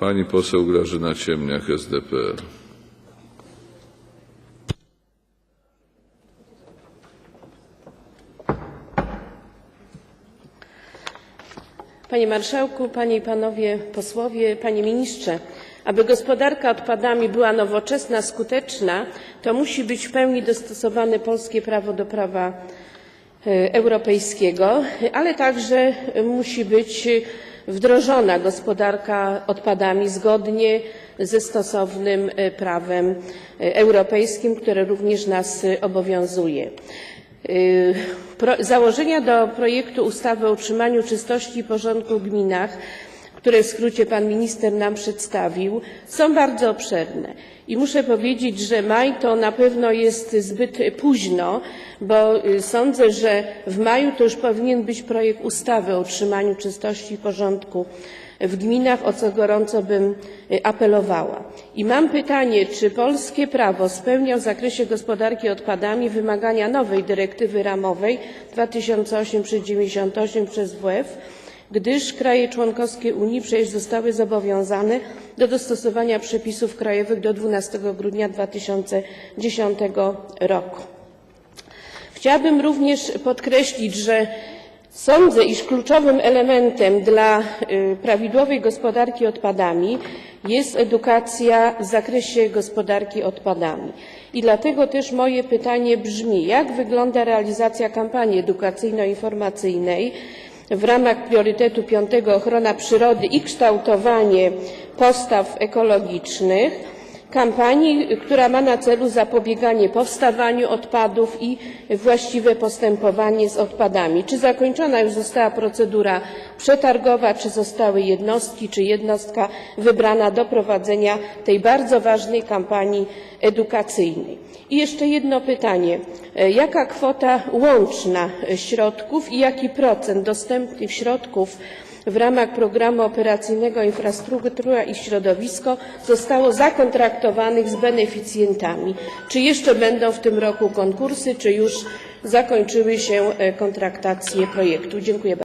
Pani poseł Grażyna Ciemniak, SDPR. Panie Marszałku, Panie i Panowie Posłowie, Panie Ministrze! Aby gospodarka odpadami była nowoczesna, skuteczna, to musi być w pełni dostosowane polskie prawo do prawa e, europejskiego, ale także musi być wdrożona gospodarka odpadami zgodnie ze stosownym e, prawem e, europejskim, które również nas e, obowiązuje. Założenia do projektu ustawy o utrzymaniu czystości i porządku w gminach, które w skrócie pan minister nam przedstawił, są bardzo obszerne. I muszę powiedzieć, że maj to na pewno jest zbyt późno, bo y, sądzę, że w maju to już powinien być projekt ustawy o utrzymaniu czystości i porządku w gminach, o co gorąco bym y, apelowała. I mam pytanie, czy polskie prawo spełnia w zakresie gospodarki odpadami wymagania nowej dyrektywy ramowej 2008/98 przez WF, gdyż kraje członkowskie Unii przecież zostały zobowiązane do dostosowania przepisów krajowych do 12 grudnia 2010 roku. Chciałabym również podkreślić, że sądzę, iż kluczowym elementem dla y, prawidłowej gospodarki odpadami jest edukacja w zakresie gospodarki odpadami. I dlatego też moje pytanie brzmi, jak wygląda realizacja kampanii edukacyjno-informacyjnej w ramach priorytetu piątego ochrona przyrody i kształtowanie postaw ekologicznych, kampanii, która ma na celu zapobieganie powstawaniu odpadów i właściwe postępowanie z odpadami. Czy zakończona już została procedura przetargowa, czy zostały jednostki, czy jednostka wybrana do prowadzenia tej bardzo ważnej kampanii edukacyjnej? I jeszcze jedno pytanie. Jaka kwota łączna środków i jaki procent dostępnych środków w ramach programu operacyjnego Infrastruktura i Środowisko zostało zakontraktowanych z beneficjentami? Czy jeszcze będą w tym roku konkursy, czy już zakończyły się e, kontraktacje projektu? Dziękuję bardzo.